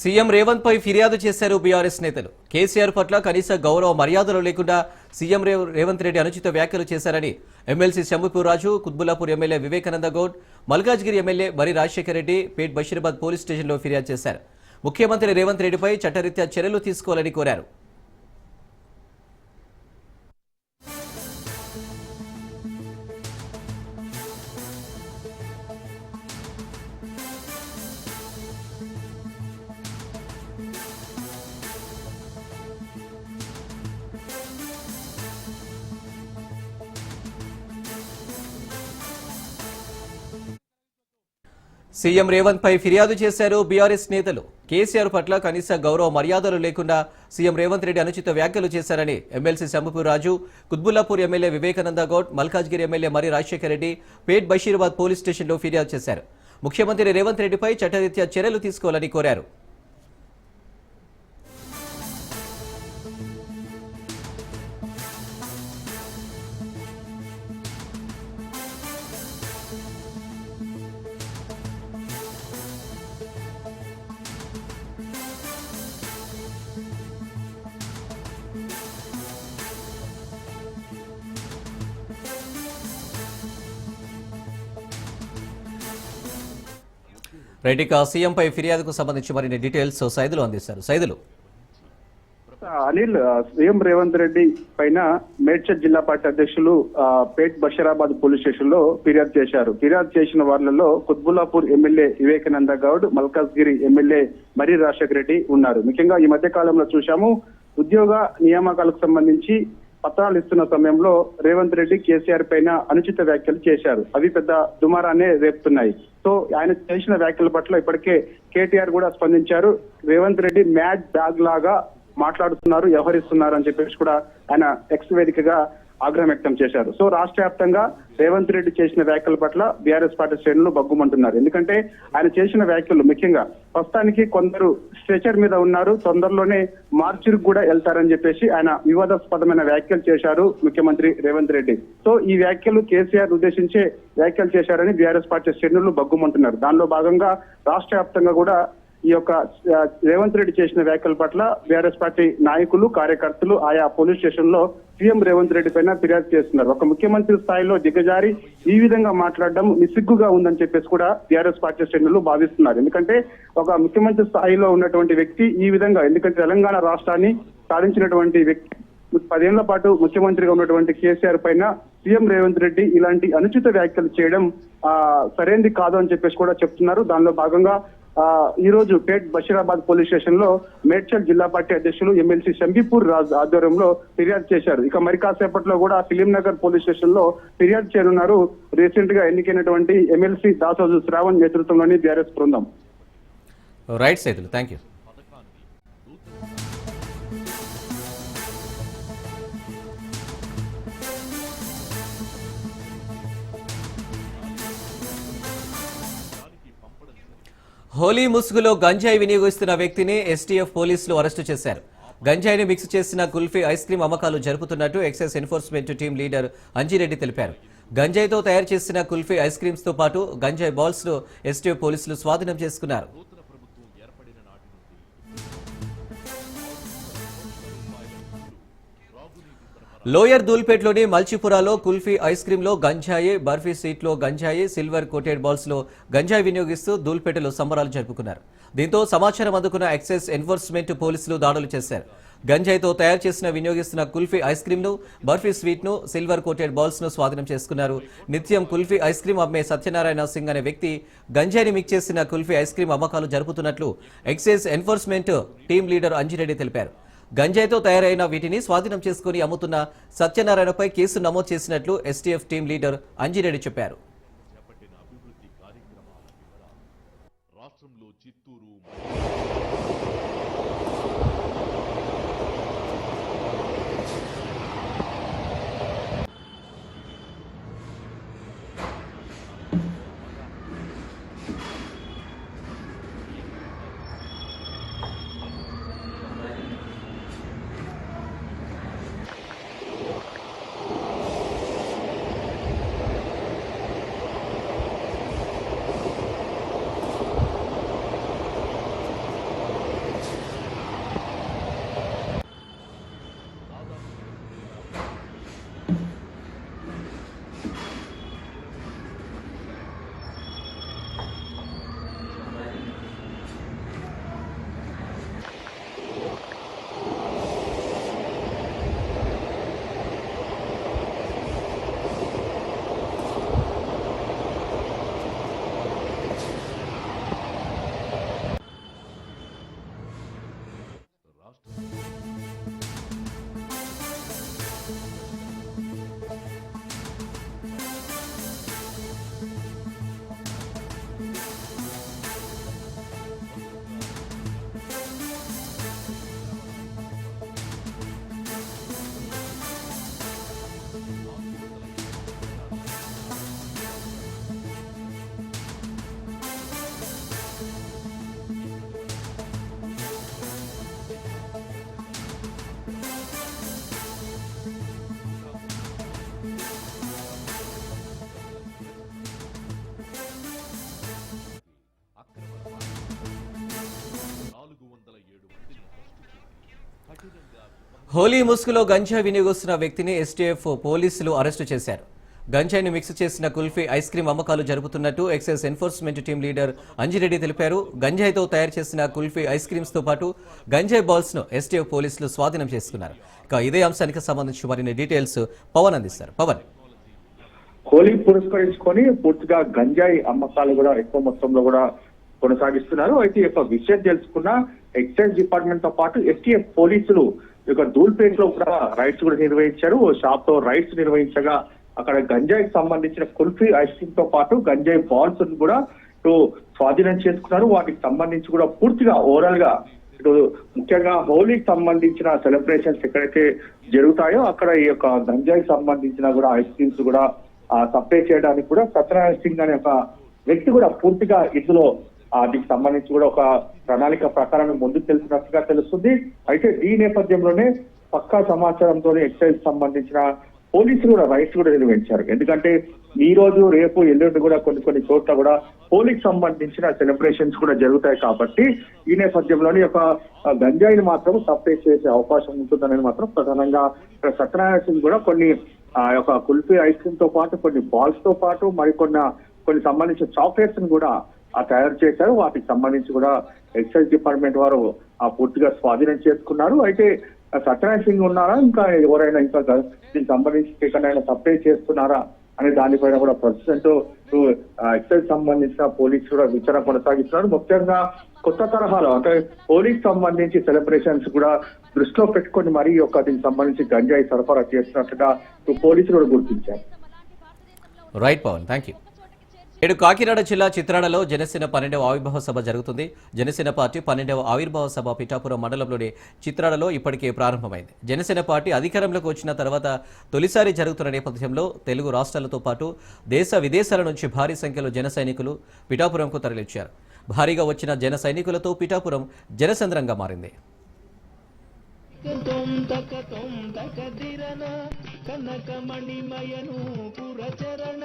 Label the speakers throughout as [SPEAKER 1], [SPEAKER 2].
[SPEAKER 1] CM Revanth పై ఫిర్యాదు చేశారు BRS నేతలు. కేసీఆర్ పట్ల కనీస గౌరవ మర్యాదలు లేకుండా సీఎం రేవంత్ రెడ్డి అనుచిత వ్యాఖ్యలు చేశారని MLC Shambhupur Raju Quthbullapur MLA Vivekananda Goud Malkajgiri MLA Marri Rajasekhara Reddy Pet Basheerabad police స్టేషన్లో ఫిర్యాదు చేశారు. ముఖ్యమంత్రి రేవంత్ రెడ్డిపై చట్టరీత్యా చర్యలు తీసుకోవాలని కోరారు. సీఎం రేవంత్ పై ఫిర్యాదు చేశారు బీఆర్ఎస్ నేతలు. కేసీఆర్ పట్ల కనీస గౌరవ మర్యాదలు లేకుండా సీఎం రేవంత్ రెడ్డి అనుచిత వ్యాఖ్యలు చేశారని MLC Shambhipur Raju Quthbullapur MLA Vivekananda Goud Malkajgiri MLA Marri Rajasekhara Reddy Pet Basheerabad police స్టేషన్లో ఫిర్యాదు చేశారు. ముఖ్యమంత్రి రేవంత్ రెడ్డిపై చట్టరీత్యా చర్యలు తీసుకోవాలని కోరారు. రైట్ ఇక సీఎంపై ఫిర్యాదుకు సంబంధించి మరిన్ని డీటెయిల్స్ సైదులు అందిస్తారు. సైదులు.
[SPEAKER 2] అనిల్ సీఎం రేవంత్ రెడ్డి పైన మేడ్చల్ జిల్లా పార్టీ అధ్యక్షులు పేట్ బషీరాబాద్ పోలీస్ స్టేషన్లో ఫిర్యాదు చేశారు. ఫిర్యాదు చేసిన వారిలో కుత్బుల్లాపూర్ ఎమ్మెల్యే వివేకానంద గౌడ్ మల్కాజ్గిరి ఎమ్మెల్యే మరి రాజశేఖర రెడ్డి ఉన్నారు. ముఖ్యంగా ఈ మధ్య కాలంలో చూశాము ఉద్యోగ నియామకాలకు సంబంధించి పత్రాలు ఇస్తున్న సమయంలో రేవంత్ రెడ్డి కేసీఆర్ పైన అనుచిత వ్యాఖ్యలు చేశారు. అవి పెద్ద దుమారానే రేపుతున్నాయి. సో ఆయన చేసిన వ్యాఖ్యల పట్ల ఇప్పటికే కేటీఆర్ కూడా స్పందించారు. రేవంత్ రెడ్డి మ్యాడ్ డాగ్ లాగా మాట్లాడుతున్నారు వ్యవహరిస్తున్నారు అని చెప్పేసి కూడా ఆయన ఎక్స్ వేదికగా ఆగ్రహం వ్యక్తం చేశారు. సో రాష్ట్ర వ్యాప్తంగా రేవంత్ రెడ్డి చేసిన వ్యాఖ్యల పట్ల బీఆర్ఎస్ పార్టీ శ్రేణులు బగ్గుమంటున్నారు. ఎందుకంటే ఆయన చేసిన వ్యాఖ్యలు ముఖ్యంగా ప్రస్తుతానికి కొందరు స్ట్రెచర్ మీద ఉన్నారు. తొందరలోనే మార్చికి కూడా వెళ్తారని చెప్పేసి ఆయన వివాదాస్పదమైన వ్యాఖ్యలు చేశారు ముఖ్యమంత్రి రేవంత్ రెడ్డి. సో ఈ వ్యాఖ్యలు కేసీఆర్ ఉద్దేశించే వ్యాఖ్యలు చేశారని బీఆర్ఎస్ పార్టీ శ్రేణులు బగ్గుమంటున్నారు. దానిలో భాగంగా రాష్ట్ర వ్యాప్తంగా కూడా ఈ యొక్క రేవంత్ రెడ్డి చేసిన వ్యాఖ్యల పట్ల బీఆర్ఎస్ పార్టీ నాయకులు కార్యకర్తలు ఆయా పోలీస్ స్టేషన్లో సీఎం రేవంత్ రెడ్డి పైన ఫిర్యాదు చేస్తున్నారు. ఒక ముఖ్యమంత్రి స్థాయిలో దిగజారి ఈ విధంగా మాట్లాడడం నిస్సిగ్గుగా ఉందని చెప్పేసి కూడా టీఆర్ఎస్ పార్టీ శ్రేణులు భావిస్తున్నారు. ఎందుకంటే ఒక ముఖ్యమంత్రి స్థాయిలో ఉన్నటువంటి వ్యక్తి ఈ విధంగా ఎందుకంటే తెలంగాణ రాష్ట్రాన్ని సాధించినటువంటి వ్యక్తి. పదేళ్ళ పాటు ముఖ్యమంత్రిగా ఉన్నటువంటి కేసీఆర్ పైన సీఎం రేవంత్ రెడ్డి ఇలాంటి అనుచిత వ్యాఖ్యలు చేయడం ఆ సరైనది కాదు అని చెప్పేసి కూడా చెప్తున్నారు. దానిలో భాగంగా ఈ రోజు పేట్ బషీరాబాద్ పోలీస్ స్టేషన్లో మేడ్చల్ జిల్లా పార్టీ అధ్యక్షులు ఎమ్మెల్సీ శంబీపూర్ రాజ్ ఆధ్వర్యంలో ఫిర్యాదు చేశారు. ఇక మరి కాసేపట్లో కూడా ఫిలిం నగర్ పోలీస్ స్టేషన్లో ఫిర్యాదు చేయనున్నారు. రీసెంట్గా ఎన్నికైనటువంటి ఎమ్మెల్సీ దాసోజు శ్రావణ్ నేతృత్వంలోని బీఆర్ఎస్ బృందం.
[SPEAKER 1] Right Saidulu thank you Holi ముసుగులో గంజాయి వినియోగిస్తున్న వ్యక్తిని ఎస్టీఎఫ్ పోలీసులు అరెస్టు చేశారు. గంజాయిని మిక్స్ చేసిన కుల్ఫీ ఐస్ క్రీమ్ అమ్మకాలు జరుపుతున్నట్టు excise enforcement team leader Anjireddy తెలిపారు. గంజాయితో తయారు చేసిన కుల్ఫీ ఐస్ క్రీమ్స్తో పాటు గంజాయి బాల్స్ను ఎస్టీఎఫ్ పోలీసులు స్వాధీనం చేసుకున్నారు. లోయర్ దూల్పేట్లోని మల్చిపురాలో కుల్ఫీ ఐస్ క్రీంలో గంజాయి బర్ఫీ సీట్లో గంజాయి సిల్వర్ కోటెడ్ బాల్స్లో గంజాయి వినియోగిస్తూ దూల్పేటలో సంబరాలు జరుపుకున్నారు. దీంతో సమాచారం అందుకున్న ఎక్సైజ్ ఎన్ఫోర్స్మెంట్ పోలీసులు దాడులు చేశారు. గంజాయితో తయారు చేసిన వినియోగిస్తున్న కుల్ఫీ ఐస్ క్రీంను బర్ఫీ స్వీట్ను సిల్వర్ కోటెడ్ బాల్స్ను స్వాధీనం చేసుకున్నారు. నిత్యం కుల్ఫీ ఐస్ క్రీమ్ అమ్మే సత్యనారాయణ సింగ్ అనే వ్యక్తి గంజాయిని మిక్స్ చేసిన కుల్ఫీ ఐస్ క్రీమ్ అమ్మకాలు జరుపుతున్నట్లు excise enforcement team leader Anjireddy తెలిపారు. గంజాయితో తయారైన వీటిని స్వాధీనం చేసుకుని అమ్ముతున్న సత్యనారాయణపై కేసు నమోదు చేసినట్లు ఎస్టీఎఫ్ టీం లీడర్ అంజిరెడ్డి చెప్పారు. హోలీ ముసుగులో గంజాయి వినియోగిస్తున్న వ్యక్తిని ఎస్టీఎఫ్ పోలీసులు అరెస్టు చేశారు. గంజాయిని మిక్స్ చేసిన కుల్ఫీ ఐస్ క్రీం అమ్మకాలు జరుపుతున్నట్టు excise enforcement team leader Anjireddy తెలిపారు. గంజాయితో తయారు చేసిన కుల్ఫీ ఐస్ క్రీమ్స్తో పాటు గంజాయి బాల్స్ను ఎస్టీఎఫ్ పోలీసులు స్వాధీనం చేసుకున్నారు. ఇక ఇదే అంశానికి సంబంధించి మరిన్ని డీటెయిల్స్ పవన్ అందిస్తారు. పవన్.
[SPEAKER 3] హోలీ పురస్కరించుకొని పూర్తిగా గంజాయి అమ్మకాలు కూడా ఎక్కువ మొత్తంలో కూడా కొనసాగిస్తున్నారు. అయితే ఈ యొక్క విషయం తెలుసుకున్న ఎక్సైజ్ డిపార్ట్మెంట్తో పాటు ఎస్టీఎఫ్ పోలీసులు యొక్క దూల్పేట్లో కూడా రైడ్స్ కూడా నిర్వహించారు. షాప్తో రైడ్స్ నిర్వహించగా అక్కడ గంజాయికి సంబంధించిన కుల్ఫీ ఐస్ క్రీమ్తో పాటు గంజాయి బాల్స్ కూడా ఇటు స్వాధీనం చేసుకున్నారు. వాటికి సంబంధించి కూడా పూర్తిగా ఓవరాల్గా ఇటు ముఖ్యంగా హోలీకి సంబంధించిన సెలబ్రేషన్స్ ఎక్కడైతే జరుగుతాయో అక్కడ ఈ యొక్క గంజాయికి సంబంధించిన కూడా ఐస్ క్రీమ్స్ కూడా సప్లై చేయడానికి కూడా సత్యనారాయణ సింగ్ అనే ఒక వ్యక్తి కూడా పూర్తిగా ఇందులో వాటికి దీనికి సంబంధించి కూడా ఒక ప్రణాళిక ప్రకారం ముందుకు తెలిసినట్టుగా తెలుస్తుంది. అయితే ఈ నేపథ్యంలోనే పక్కా సమాచారంతో ఎక్సైజ్ సంబంధించిన పోలీసులు కూడా రైట్స్ కూడా నిర్వహించారు. ఎందుకంటే ఈ రోజు రేపు ఎల్లుండి కూడా కొన్ని కొన్ని చోట్ల కూడా పోలీస్ సంబంధించిన సెలబ్రేషన్స్ కూడా జరుగుతాయి కాబట్టి ఈ నేపథ్యంలోనే ఒక గంజాయిని మాత్రం సప్లై చేసే అవకాశం ఉంటుందనేది మాత్రం ప్రధానంగా సత్యనారాయణ సింగ్ కూడా కొన్ని ఆ యొక్క కుల్ఫీ ఐస్ క్రీమ్తో పాటు కొన్ని బాల్స్తో పాటు మరికొన్న కొన్ని సంబంధించిన చాక్లెట్స్ని కూడా తయారు చేశారు. వాటికి సంబంధించి కూడా ఎక్సైజ్ డిపార్ట్మెంట్ వారు ఆ పూర్తిగా స్వాధీనం చేసుకున్నారు. అయితే సత్యనారాయణ సింగ్ ఉన్నారా? ఇంకా ఎవరైనా ఇంకా దీనికి సంబంధించి ఎక్కడైనా సప్లై చేస్తున్నారా అనే దానిపైన కూడా ప్రస్తుతం ఎక్సైజ్ సంబంధించిన పోలీసులు కూడా విచారణ కొనసాగిస్తున్నారు. ముఖ్యంగా కొత్త తరహాలో అంటే పోలీస్ సంబంధించి సెలబ్రేషన్స్ కూడా దృష్టిలో పెట్టుకొని మరీ ఈ యొక్క దీనికి సంబంధించి గంజాయి సరఫరా చేస్తున్నట్టుగా పోలీసులు కూడా గుర్తించారు.
[SPEAKER 1] రైట్ పవన్ థ్యాంక్ యూ నేడు కాకినాడ జిల్లా చిత్రాడలో జనసేన పన్నెండవ ఆవిర్భావ సభ జరుగుతుంది. జనసేన పార్టీ పన్నెండవ ఆవిర్భావ సభ పిఠాపురం మండలంలోని చిత్రాడలో ఇప్పటికే ప్రారంభమైంది. జనసేన పార్టీ అధికారంలోకి వచ్చిన తర్వాత తొలిసారి జరుగుతున్న నేపథ్యంలో తెలుగు రాష్ట్రాలతో పాటు దేశ విదేశాల నుంచి భారీ సంఖ్యలో జన సైనికులు పిఠాపురంకు తరలిచ్చారు భారీగా వచ్చిన జన సైనికులతో పిఠాపురం జనసంద్రంగా మారింది.
[SPEAKER 4] కనకమణిమయను పురచరణ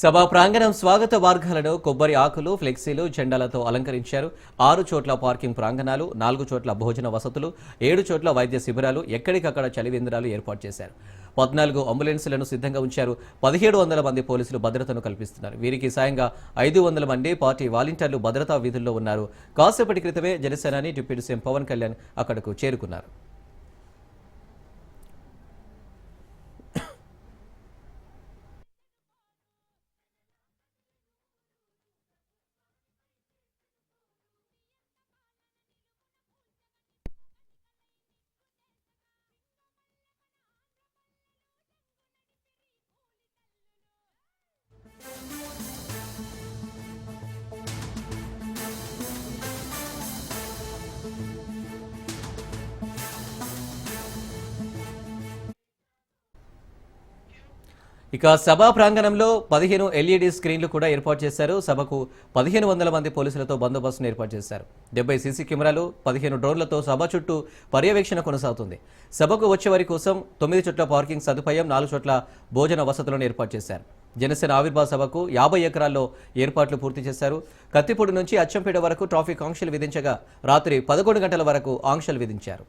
[SPEAKER 1] సభా ప్రాంగణం స్వాగత మార్గాలను కొబ్బరి ఆకులు ఫ్లెక్సీలు జెండాలతో అలంకరించారు. ఆరు చోట్ల పార్కింగ్ ప్రాంగణాలు నాలుగు చోట్ల భోజన వసతులు ఏడు చోట్ల వైద్య శిబిరాలు ఎక్కడికక్కడ చలివేంద్రాలు ఏర్పాటు చేశారు. పద్నాలుగు అంబులెన్సులను సిద్ధంగా ఉంచారు. పదిహేడు వందల మంది పోలీసులు భద్రతను కల్పిస్తున్నారు. వీరికి సాయంగా ఐదు వందల మంది పార్టీ వాలంటీర్లు భద్రతా విధుల్లో ఉన్నారు. కాసేపటి క్రితమే జనసేనాని డిప్యూటీ సీఎం పవన్ కళ్యాణ్ అక్కడకు చేరుకున్నారు. ఇక సభా ప్రాంగణంలో పదిహేను ఎల్ఈడి స్క్రీన్లు కూడా ఏర్పాటు చేశారు. సభకు పదిహేను వందల మంది పోలీసులతో బందోబస్తును ఏర్పాటు చేశారు. డెబ్బై సీసీ కెమెరాలు పదిహేను డ్రోన్లతో సభ చుట్టూ పర్యవేక్షణ కొనసాగుతుంది. సభకు వచ్చే వారి కోసం తొమ్మిది చోట్ల పార్కింగ్ సదుపాయం నాలుగు చోట్ల భోజన వసతులను ఏర్పాటు చేశారు. జనసేన ఆవిర్భావ సభకు యాభై ఎకరాల్లో ఏర్పాట్లు పూర్తి చేశారు. కత్తిపూడి నుంచి అచ్చంపేట వరకు ట్రాఫిక్ ఆంక్షలు విధించగా రాత్రి పదకొండు గంటల వరకు ఆంక్షలు విధించారు.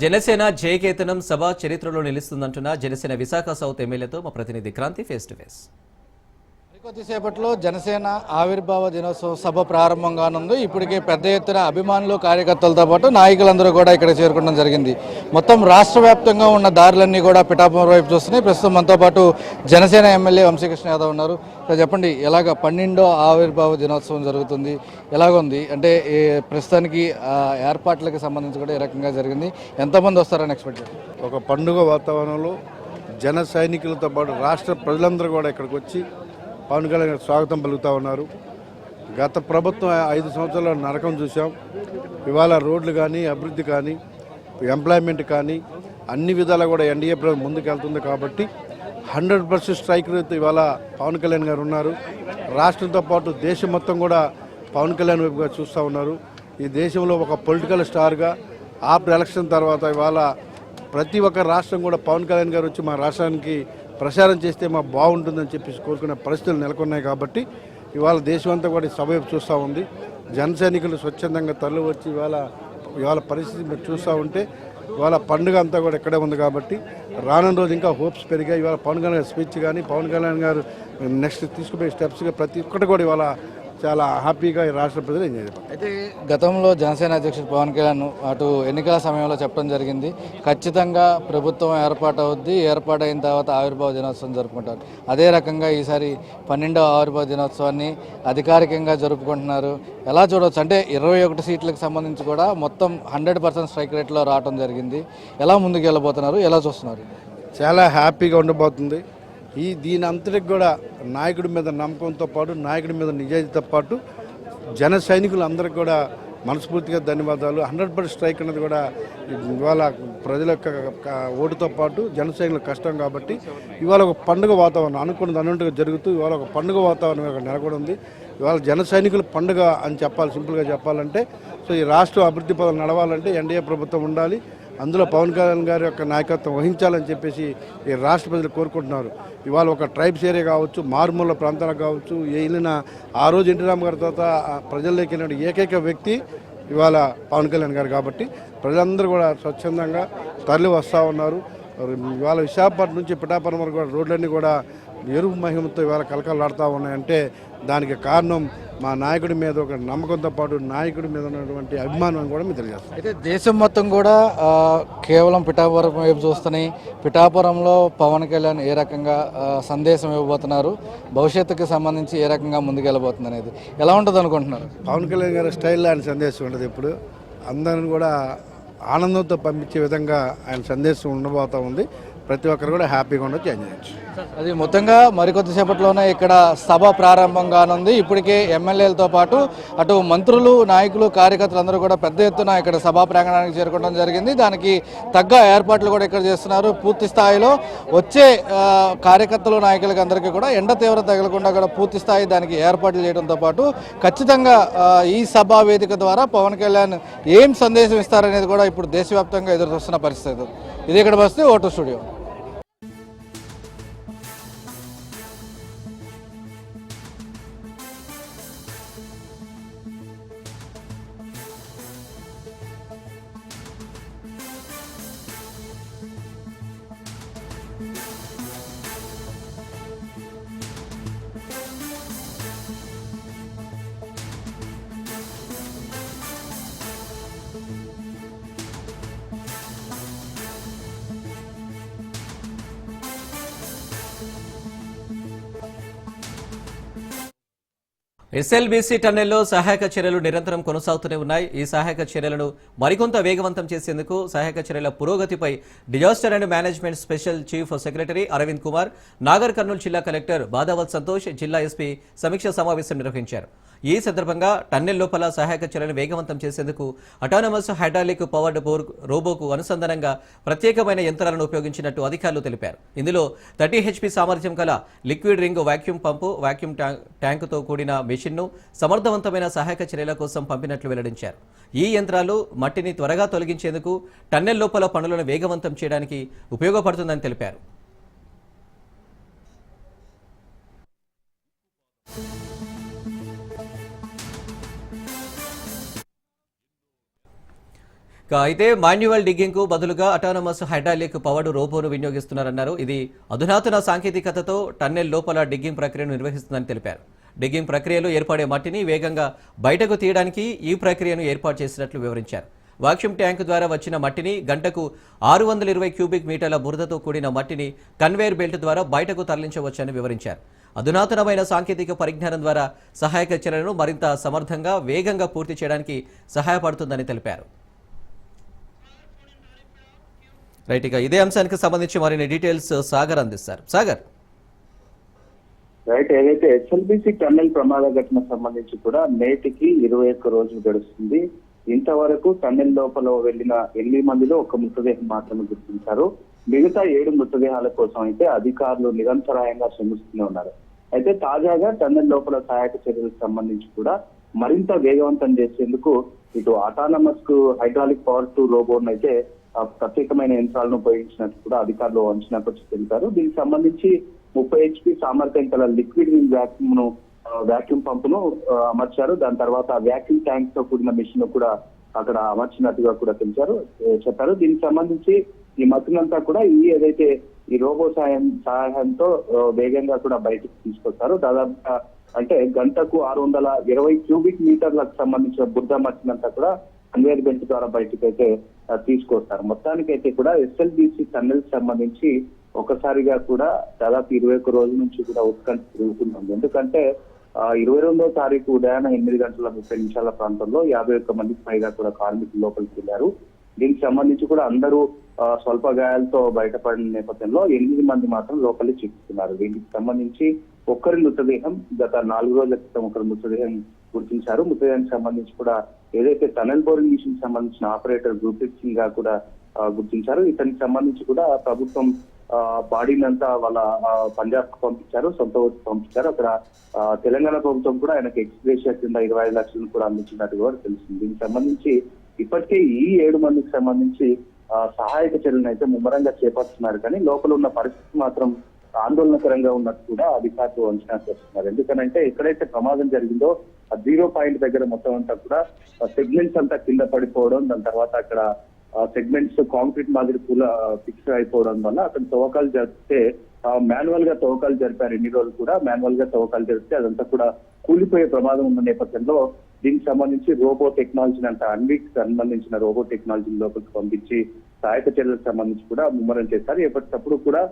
[SPEAKER 1] జనసేన జయకేతనం సభ చరిత్రలో నిలుస్తుందంటున్న జనసేన విశాఖ సౌత్ ఎమ్మెల్యేతో మా ప్రతినిధి క్రాంతి ఫేస్ టు ఫేస్
[SPEAKER 5] కొద్దిసేపట్లో జనసేన ఆవిర్భావ దినోత్సవ సభ ప్రారంభం కానుంది. ఇప్పటికే పెద్ద ఎత్తున అభిమానులు కార్యకర్తలతో పాటు నాయకులందరూ కూడా ఇక్కడ చేరుకోవడం జరిగింది. మొత్తం రాష్ట్ర వ్యాప్తంగా ఉన్న దారులన్నీ కూడా పిఠాపురం వైపు చూస్తున్నాయి. ప్రస్తుతం మనతో పాటు జనసేన ఎమ్మెల్యే వంశీకృష్ణ యాదవ్ ఉన్నారు. చెప్పండి ఎలాగ పన్నెండో ఆవిర్భావ దినోత్సవం జరుగుతుంది? ఎలాగుంది? అంటే ప్రస్తుతానికి ఏర్పాట్లకు సంబంధించి కూడా ఏ రకంగా జరిగింది? ఎంతమంది వస్తారని ఎక్స్పెక్ట్
[SPEAKER 6] ఒక పండుగ వాతావరణంలో జన సైనికులతో పాటు రాష్ట్ర ప్రజలందరూ కూడా ఇక్కడికి వచ్చి పవన్ కళ్యాణ్ స్వాగతం పలుకుతూ ఉన్నారు. గత ప్రభుత్వం ఐదు సంవత్సరాల నరకం చూసాం ఇవాళ రోడ్లు కానీ అభివృద్ధి కానీ ఎంప్లాయ్మెంట్ కానీ అన్ని విధాలా కూడా ఎన్డీఏ ప్రభుత్వం ముందుకెళ్తుంది కాబట్టి హండ్రెడ్ పర్సెంట్ స్ట్రైక్ రేట్ ఇవాళ పవన్ కళ్యాణ్ గారు ఉన్నారు. రాష్ట్రంతో పాటు దేశం మొత్తం కూడా పవన్ కళ్యాణ్ వైపుగా చూస్తూ ఉన్నారు. ఈ దేశంలో ఒక పొలిటికల్ స్టార్గా ఆఫ్టర్ ఎలక్షన్ తర్వాత ఇవాళ ప్రతి ఒక్క రాష్ట్రం కూడా పవన్ కళ్యాణ్ గారు వచ్చి మా రాష్ట్రానికి ప్రసారం చేస్తే మా బాగుంటుందని చెప్పేసి కోరుకునే పరిస్థితులు నెలకొన్నాయి కాబట్టి ఇవాళ దేశం అంతా కూడా సభ చూస్తూ ఉంది. జన సైనికులు స్వచ్ఛందంగా తరలి వచ్చి ఇవాళ ఇవాళ పరిస్థితి మీరు చూస్తూ ఉంటే ఇవాళ పండుగ అంతా కూడా ఇక్కడే ఉంది కాబట్టి రానున్న రోజు ఇంకా హోప్స్ పెరిగాయి. ఇవాళ పవన్ కళ్యాణ్ గారి స్పీచ్ కానీ పవన్ కళ్యాణ్ గారు నెక్స్ట్ తీసుకుపోయే స్టెప్స్గా ప్రతి ఒక్కటి కూడా ఇవాళ చాలా హ్యాపీగా ఈ రాష్ట్ర ప్రజలు ఎంజాయ్ చేస్తారు
[SPEAKER 5] అయితే గతంలో జనసేన అధ్యక్షుడు పవన్ కళ్యాణ్ అటు ఎన్నికల సమయంలో చెప్పడం జరిగింది. ఖచ్చితంగా ప్రభుత్వం ఏర్పాటు అవుద్ది ఏర్పాటైన తర్వాత ఆవిర్భావ దినోత్సవం జరుపుకుంటారు. అదే రకంగా ఈసారి పన్నెండవ ఆవిర్భావ దినోత్సవాన్ని అధికారికంగా జరుపుకుంటున్నారు. ఎలా చూడవచ్చు అంటే ఇరవై ఒకటి సీట్లకు సంబంధించి కూడా మొత్తం హండ్రెడ్ పర్సెంట్ స్ట్రైక్ రేట్లో రావడం జరిగింది. ఎలా ముందుకు వెళ్ళబోతున్నారు ఎలా చూస్తున్నారు?
[SPEAKER 6] చాలా హ్యాపీగా ఉండబోతుంది. ఈ దీని అంతటికి కూడా నాయకుడి మీద నమ్మకంతో పాటు నాయకుడి మీద నిజాయితీతో పాటు జన సైనికులందరికీ కూడా మనస్ఫూర్తిగా ధన్యవాదాలు. హండ్రెడ్ పర్సెంట్ స్ట్రైక్ అనేది కూడా ఇవాళ ప్రజల యొక్క ఓటుతో పాటు జనసైనికుల కష్టం కాబట్టి ఇవాళ ఒక పండుగ వాతావరణం అనుకున్నది అన్నట్టుగా జరుగుతూ ఇవాళ ఒక పండుగ వాతావరణం ఇక్కడ నెలకొని ఉంది ఇవాళ జన సైనికుల పండుగ అని చెప్పాలి సింపుల్గా చెప్పాలంటే. సో ఈ రాష్ట్ర అభివృద్ధి పదం నడవాలంటే ఎన్డీఏ ప్రభుత్వం ఉండాలి. అందులో పవన్ కళ్యాణ్ గారి యొక్క నాయకత్వం వహించాలని చెప్పేసి ఈ రాష్ట్ర ప్రజలు కోరుకుంటున్నారు. ఇవాళ ఒక ట్రైబ్స్ ఏరియా కావచ్చు మారుమూల ప్రాంతాలు కావచ్చు వెళ్ళిన ఆ రోజు ఎన్టీ రామ్ గారి తర్వాత ఆ ప్రజల్లోకి వెళ్ళిన ఏకైక వ్యక్తి ఇవాళ పవన్ కళ్యాణ్ గారు కాబట్టి ప్రజలందరూ కూడా స్వచ్ఛందంగా తరలి వస్తూ ఉన్నారు. ఇవాళ విశాఖపట్నం నుంచి పిఠాపురం వరకు కూడా రోడ్లన్నీ కూడా ఎరుపు మహిమతో ఇవాళ కలకలాడుతూ ఉన్నాయంటే దానికి కారణం మా నాయకుడి మీద ఒక నమ్మకంతో పాటు నాయకుడి మీద ఉన్నటువంటి అభిమానం కూడా మీరు తెలియజేస్తాం.
[SPEAKER 5] అయితే దేశం మొత్తం కూడా కేవలం పిఠాపురం వైపు చూస్తున్నాయి. పిఠాపురంలో పవన్ కళ్యాణ్ ఏ రకంగా సందేశం ఇవ్వబోతున్నారు? భవిష్యత్తుకు సంబంధించి ఏ రకంగా ముందుకెళ్ళబోతుంది అనేది. ఎలా ఉంటుంది అనుకుంటున్నారు?
[SPEAKER 6] పవన్ కళ్యాణ్ గారి స్టైల్లో ఆయన సందేశం ఉండదు ఇప్పుడు అందరిని కూడా ఆనందంతో పంపించే విధంగా ఆయన సందేశం ఉండబోతా ఉంది. ప్రతి ఒక్కరు కూడా హ్యాపీగా ఉండొచ్చు ఎంజాయ్ చేయొచ్చు.
[SPEAKER 5] అది మొత్తంగా మరికొద్దిసేపట్లోనే ఇక్కడ సభ ప్రారంభం కానుంది ఇప్పటికే ఎమ్మెల్యేలతో పాటు అటు మంత్రులు నాయకులు కార్యకర్తలు అందరూ కూడా పెద్ద ఎత్తున ఇక్కడ సభా ప్రాంగణానికి చేరుకోవడం జరిగింది. దానికి తగ్గ ఏర్పాట్లు కూడా ఇక్కడ చేస్తున్నారు. పూర్తి స్థాయిలో వచ్చే కార్యకర్తలు నాయకులకి అందరికీ కూడా ఎండ తీవ్రత తగలకుండా కూడా పూర్తి స్థాయి దానికి ఏర్పాట్లు చేయడంతో పాటు ఖచ్చితంగా ఈ సభా వేదిక ద్వారా పవన్ కళ్యాణ్ ఏం సందేశం ఇస్తారనేది కూడా ఇప్పుడు దేశవ్యాప్తంగా ఎదురు చూస్తున్న పరిస్థితి. ఇది ఇక్కడ వస్తే ఓటో స్టూడియో.
[SPEAKER 1] ఎస్ఎల్బీసీ టన్నెల్లో సహాయక చర్యలు నిరంతరం కొనసాగుతూనే ఉన్నాయి. ఈ సహాయక చర్యలను మరికొంత వేగవంతం చేసేందుకు సహాయక చర్యల పురోగతిపై disaster and management special chief secretary Arvind Kumar Nagar Kurnool జిల్లా కలెక్టర్ బాధావత్ సంతోష్ జిల్లా ఎస్పీ సమీక్ష సమావేశం నిర్వహించారు. ఈ సందర్భంగా టన్నెల్ లోపల సహాయక చర్యలను వేగవంతం చేసేందుకు అటానమస్ హైడ్రాలిక్ పవర్డ్ బోర్ రోబోకు అనుసంధానంగా ప్రత్యేకమైన యంత్రాలను ఉపయోగించినట్టు అధికారులు తెలిపారు. ఇందులో థర్టీ హెచ్పి సామర్థ్యం గల liquid ring vacuum pump vacuum ట్యాంకుతో కూడిన మెషిన్ను సమర్థవంతమైన సహాయక చర్యల కోసం పంపినట్లు వెల్లడించారు. ఈ యంత్రాలు మట్టిని త్వరగా తొలగించేందుకు టన్నెల్ లోపల పనులను వేగవంతం చేయడానికి ఉపయోగపడుతుందని తెలిపారు. అయితే మాన్యువల్ డిగ్గింగ్కు బదులుగా అటానమస్ హైడ్రాలిక్ పవర్డ్ రోబోను వినియోగిస్తున్నారన్నారు. ఇది అధునాతన సాంకేతికతతో టన్నెల్ లోపల డిగ్గింగ్ ప్రక్రియను నిర్వహిస్తుందని తెలిపారు. డిగ్గింగ్ ప్రక్రియలో ఏర్పడే మట్టిని వేగంగా బయటకు తీయడానికి ఈ ప్రక్రియను ఏర్పాటు చేసినట్లు వివరించారు. వాక్యూమ్ ట్యాంక్ ద్వారా వచ్చిన మట్టిని గంటకు ఆరు వందల ఇరవై క్యూబిక్ మీటర్ల బురదతో కూడిన మట్టిని కన్వేయర్ బెల్ట్ ద్వారా బయటకు తరలించవచ్చని వివరించారు. అధునాతనమైన సాంకేతిక పరిజ్ఞానం ద్వారా సహాయక చర్యలను మరింత సమర్థంగా వేగంగా పూర్తి చేయడానికి సహాయపడుతుందని తెలిపారు. రైట్ ఇక ఇదే అంశానికి సంబంధించి మరిన్ని డీటెయిల్స్ uh, సాగర్ అందిస్తారు. సాగర్.
[SPEAKER 7] రైట్ ఏదైతే ఎస్ఎల్బిసి టన్నెల్ ప్రమాద ఘటన సంబంధించి కూడా నేటికి ఇరవై ఒక్క రోజులు గడుస్తుంది. ఇంతవరకు టన్నెల్ లోపల వెళ్ళిన ఎనిమిది మందిలో ఒక మృతదేహం మాత్రమే గుర్తించారు. మిగతా ఏడు మృతదేహాల కోసం అయితే అధికారులు నిరంతరాయంగా శ్రమిస్తూనే ఉన్నారు. అయితే తాజాగా టన్నెల్ లోపల సహాయక చర్యలకు సంబంధించి కూడా మరింత వేగవంతం చేసేందుకు ఇటు అటానమస్కు హైడ్రాలిక్ పవర్ టు రోబోన్ అయితే ప్రత్యేకమైన యంత్రాలను ఉపయోగించినట్టు కూడా అధికారులు అంచనాకు తెలిపారు. దీనికి సంబంధించి ముప్పై హెచ్పి సామర్థ్యం గల లిక్విడ్ వ్యాక్యూమ్ను వ్యాక్యూమ్ పంపును అమర్చారు. దాని తర్వాత వ్యాక్యూమ్ ట్యాంక్తో కూడిన మిషన్ కూడా అక్కడ అమర్చినట్టుగా కూడా తెలిపారు చెప్పారు. దీనికి సంబంధించి ఈ మత్తునంతా కూడా ఈ ఏదైతే ఈ రోబో సాయం సహాయంతో వేగంగా కూడా బయటకు తీసుకొస్తారు దాదాపుగా అంటే గంటకు ఆరు వందల ఇరవై క్యూబిక్ మీటర్లకు సంబంధించిన బుద్ధ మట్టినంతా కూడా కన్వేయర్ బెల్ట్ ద్వారా బయటకు అయితే తీసుకొస్తారు. మొత్తానికి అయితే కూడా ఎస్ఎల్బిసి టన్నెల్ సంబంధించి ఒకసారిగా కూడా దాదాపు ఇరవై ఒక్క రోజుల నుంచి కూడా ఉత్కంఠ పెరుగుతుంది ఎందుకంటే ఇరవై రెండో తారీఖు ఉదయాన ఎనిమిది గంటల ముప్పై నిమిషాల ప్రాంతంలో యాభై ఒక్క మందికి పైగా కూడా కార్మికులు లోపలికి వెళ్ళారు. దీనికి సంబంధించి కూడా అందరూ స్వల్ప గాయాలతో బయటపడిన నేపథ్యంలో ఎనిమిది మంది మాత్రం లోపలి చిక్కుతున్నారు దీనికి సంబంధించి ఒక్కరి మృతదేహం గత నాలుగు రోజుల క్రితం ఒకరి మృతదేహం గుర్తించారు. మృతదేహానికి సంబంధించి కూడా ఏదైతే టనల్ బోరింగ్ మిషన్ సంబంధించిన ఆపరేటర్ గ్రూప్ సింగ్గా కూడా గుర్తించారు. ఇతనికి సంబంధించి కూడా ప్రభుత్వం బాడీనంతా బాడీని అంతా వాళ్ళ పంజాబ్కు పంపించారు సొంత ఊరికి పంపించారు. అక్కడ తెలంగాణ ప్రభుత్వం కూడా ఆయనకు ఎక్స్గ్రేషియా కింద ఇరవై ఐదు లక్షలను కూడా అందించినట్టు కూడా తెలిసింది దీనికి సంబంధించి ఇప్పటికే ఈ ఏడు మందికి సంబంధించి సహాయక చర్యలను అయితే ముమ్మరంగా చేపడుతున్నారు. కానీ లోపల ఉన్న పరిస్థితి మాత్రం ఆందోళనకరంగా ఉన్నట్టు కూడా అధికారులు అంచనా చేస్తున్నారు ఎందుకనంటే ఎక్కడైతే ప్రమాదం జరిగిందో ఆ జీరో పాయింట్ దగ్గర మొత్తం అంతా కూడా సెగ్మెంట్స్ అంతా కింద పడిపోవడం దాని తర్వాత అక్కడ సెగ్మెంట్స్ కాంక్రీట్ మాదిరి పూల ఫిక్స్ అయిపోవడం వల్ల అక్కడ తవ్వకాలు జరిపితే మాన్యువల్గా తవ్వకాలు జరిపారు ఎన్ని రోజులు కూడా మాన్యువల్గా తవ్వకాలు జరిపితే అదంతా కూడా కూలిపోయే ప్రమాదం ఉన్న నేపథ్యంలో దీనికి సంబంధించి రోబో టెక్నాలజీని అంటే అన్విక్ సంబంధించిన రోబో టెక్నాలజీని లోపలికి పంపించి సహాయక చర్యలకు సంబంధించి కూడా ముమ్మరం చేస్తారు ఎప్పటికప్పుడు కూడా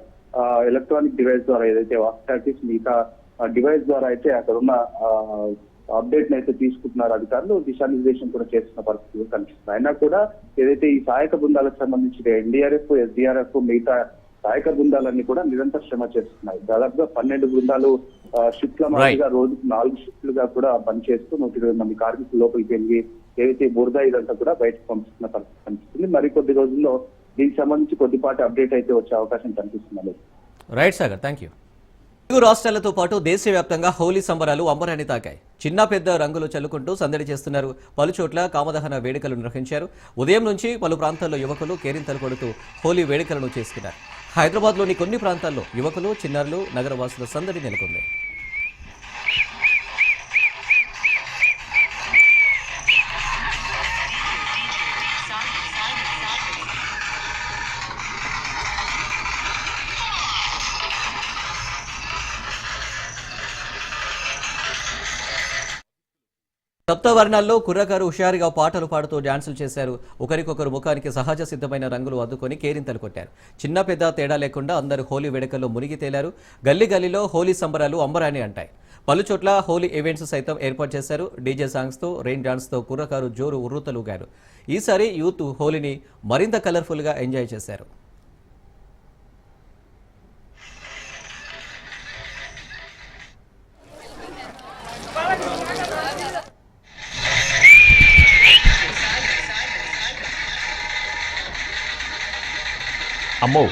[SPEAKER 7] ఎలక్ట్రానిక్ డివైస్ ద్వారా ఏదైతే వాక్టాకిస్ మిగతా డివైస్ ద్వారా అయితే అక్కడ ఉన్న అప్డేట్ అయితే తీసుకుంటున్నారు అధికారులు. దిశానిర్దేశం కూడా చేస్తున్న పరిస్థితులు కనిపిస్తుంది. అయినా కూడా ఏదైతే ఈ సహాయక బృందాలకు సంబంధించిన ఎన్డీఆర్ఎఫ్ ఎస్డీఆర్ఎఫ్ మిగతా సహాయక బృందాలన్నీ కూడా నిరంతర శ్రమ చేస్తున్నాయి. దాదాపుగా పన్నెండు బృందాలు షిఫ్ట్ల మాదిరిగా రోజుకు నాలుగు షిఫ్ట్లుగా కూడా పనిచేస్తూ నూట ఇరవై మంది కార్మికులు లోపలికి వెళ్ళి ఏదైతే బురద ఇదంతా కూడా బయటకు పంపిస్తున్న పరిస్థితి కనిపిస్తుంది. మరి కొద్ది రోజుల్లో దీనికి సంబంధించి కొద్దిపాటి అప్డేట్ అయితే వచ్చే అవకాశం కనిపిస్తుంది
[SPEAKER 1] right Sagar thank you Telugu రాష్ట్రాలతో పాటు దేశవ్యాప్తంగా హోలీ సంబరాలు అంబరాన్ని తాకాయి. చిన్న పెద్ద రంగులు చల్లుకుంటూ సందడి చేస్తున్నారు. పలు చోట్ల కామదహన వేడుకలు నిర్వహించారు. ఉదయం నుంచి పలు ప్రాంతాల్లో యువకులు కేరింతలు కొడుతూ హోలీ వేడుకలను చేసుకున్నారు. హైదరాబాద్లోని కొన్ని ప్రాంతాల్లో యువకులు చిన్నారులు నగరవాసుల సందడి నెలకొంది. సప్తవర్ణాల్లో కుర్రకారు హుషారుగా పాటలు పాడుతూ డాన్సులు చేశారు. ఒకరికొకరు ముఖానికి సహజ సిద్ధమైన రంగులు అద్దుకొని కేరింతలు కొట్టారు. చిన్న పెద్ద తేడా లేకుండా అందరూ హోలీ వేడుకల్లో మునిగి తేలారు. గల్లీ గల్లీలో హోలీ సంబరాలు అంబరాన్ని అంటాయి. పలు చోట్ల హోలీ ఈవెంట్స్ సైతం ఏర్పాటు చేశారు. డీజే సాంగ్స్తో రెయిన్ డాన్స్తో కుర్రకారు జోరు ఉర్రూతలుగారు. ఈసారి యూత్ హోలీని మరింత కలర్ఫుల్గా ఎంజాయ్ చేశారు.
[SPEAKER 8] అమ్మో.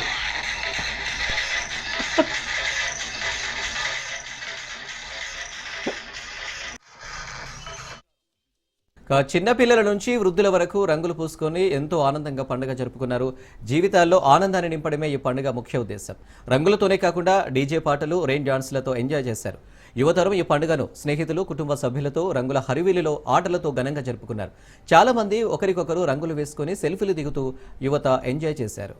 [SPEAKER 1] చిన్నపిల్లల నుంచి వృద్ధుల వరకు రంగులు పూసుకొని ఎంతో ఆనందంగా పండుగ జరుపుకున్నారు. జీవితాల్లో ఆనందాన్ని నింపడమే ఈ పండుగ ముఖ్య ఉద్దేశం. రంగులతోనే కాకుండా డీజే పాటలు రెయిన్ డాన్స్లతో ఎంజాయ్ చేశారు. యువతరం ఈ పండుగను స్నేహితులు కుటుంబ సభ్యులతో రంగుల హరివిలిలో ఆటలతో ఘనంగా జరుపుకున్నారు. చాలా మంది ఒకరికొకరు రంగులు వేసుకొని సెల్ఫీలు దిగుతూ యువత ఎంజాయ్ చేశారు.